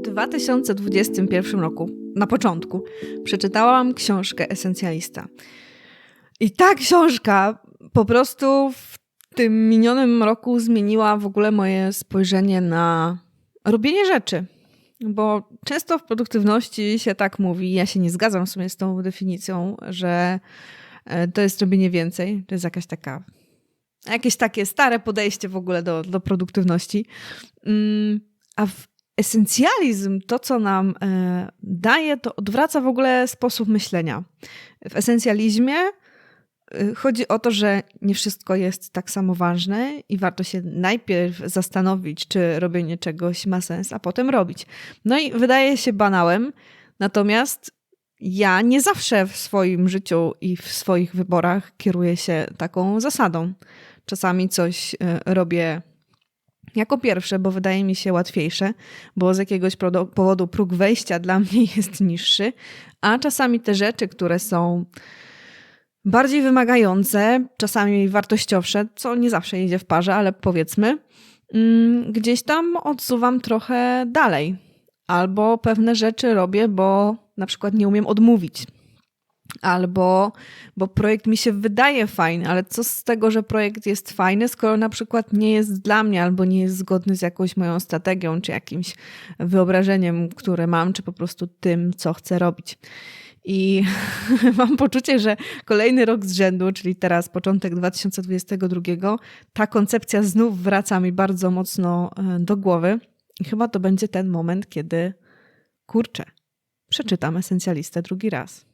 W 2021 roku, na początku, przeczytałam książkę Esencjalista. I ta książka po prostu w tym minionym roku zmieniła w ogóle moje spojrzenie na robienie rzeczy. Bo często w produktywności się tak mówi, ja się nie zgadzam w sumie z tą definicją, że e, to jest robienie więcej. To jest jakaś taka, jakieś takie stare podejście w ogóle do, do produktywności. Mm, a w esencjalizm, to co nam e, daje, to odwraca w ogóle sposób myślenia. W esencjalizmie e, chodzi o to, że nie wszystko jest tak samo ważne i warto się najpierw zastanowić, czy robienie czegoś ma sens, a potem robić. No i wydaje się banałem, natomiast ja nie zawsze w swoim życiu i w swoich wyborach kieruję się taką zasadą. Czasami coś e, robię jako pierwsze, bo wydaje mi się łatwiejsze, bo z jakiegoś powodu próg wejścia dla mnie jest niższy, a czasami te rzeczy, które są bardziej wymagające, czasami wartościowsze, co nie zawsze idzie w parze, ale powiedzmy, mm, gdzieś tam odsuwam trochę dalej. Albo pewne rzeczy robię, bo na przykład nie umiem odmówić albo bo projekt mi się wydaje fajny, ale co z tego, że projekt jest fajny, skoro na przykład nie jest dla mnie albo nie jest zgodny z jakąś moją strategią, czy jakimś wyobrażeniem, które mam, czy po prostu tym, co chcę robić. I mam poczucie, że kolejny rok z rzędu, czyli teraz początek 2022, ta koncepcja znów wraca mi bardzo mocno e, do głowy. I chyba to będzie ten moment, kiedy kurczę, przeczytam esencjalistę drugi raz.